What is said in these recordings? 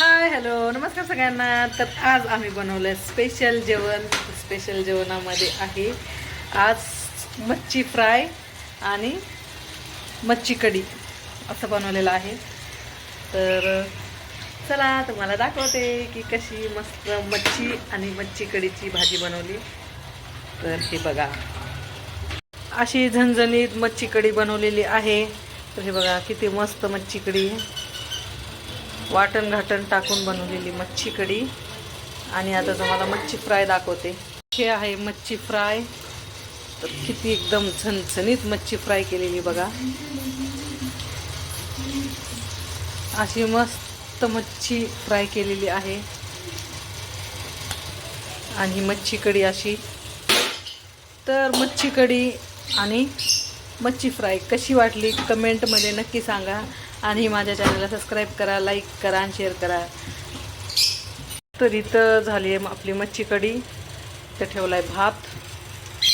Hi hello नमस्कार सगळ्यांना. तर आज आम्ही बनवलं स्पेशल जेवण. स्पेशल जेवणामध्ये आहे आज मच्छी फ्राय आणि मच्छी कढी असं बनवलेलं आहे. तर चला तुम्हाला दाखवते की कशी मस्त मच्छी आणि मच्छी कढीची भाजी बनवली. तर हे बघा. अशी झणझणीत मच्छी कढी बनवलेली आहे. तर हे बघा किती मस्त मच्छी कढी. वाटण घाटण टाकून बनवलेली मच्छी कढी. आणि आता तुम्हाला मच्छी फ्राय दाखवते. हे आहे मच्छी फ्राय. तर किती एकदम झणझणीत मच्छी फ्राय केलेली बघा. अशी मस्त मच्छी फ्राय केलेली आहे. आणि मच्छी कढी अशी. तर मच्छी कढी आणि मच्छी फ्राय कशी वाटली कमेंटमध्ये नक्की सांगा. आणि माझ्या चॅनलला सबस्क्राईब करा लाईक करा आणि शेअर करा. तर इथं झाली आहे आपली मच्छी कढी. इथं ठेवला आहे भात.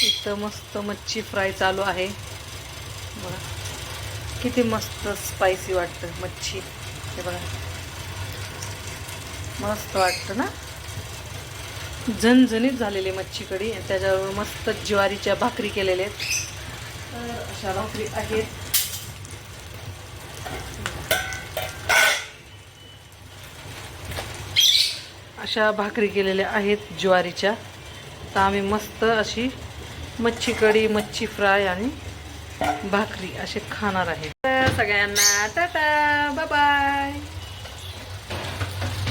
इथं मस्त मच्छी फ्राय चालू आहे. बघा. किती मस्त स्पायसी वाटतं मच्छी. हे बघा. मस्त वाटतं ना? झणझणीत झालेली मच्छी कढी. आणि त्याच्यावर मस्त ज्वारीच्या भाकरी केलेल्या आहेत. तर अशा भाकरी आहेत. अशा भाकरी केलेल्या आहेत ज्वारीच्या. तर आम्ही मस्त अशी मच्छी कढी मच्छी फ्राय आणि भाकरी असे खाणार आहे. सगळ्यांना टाटा बाबा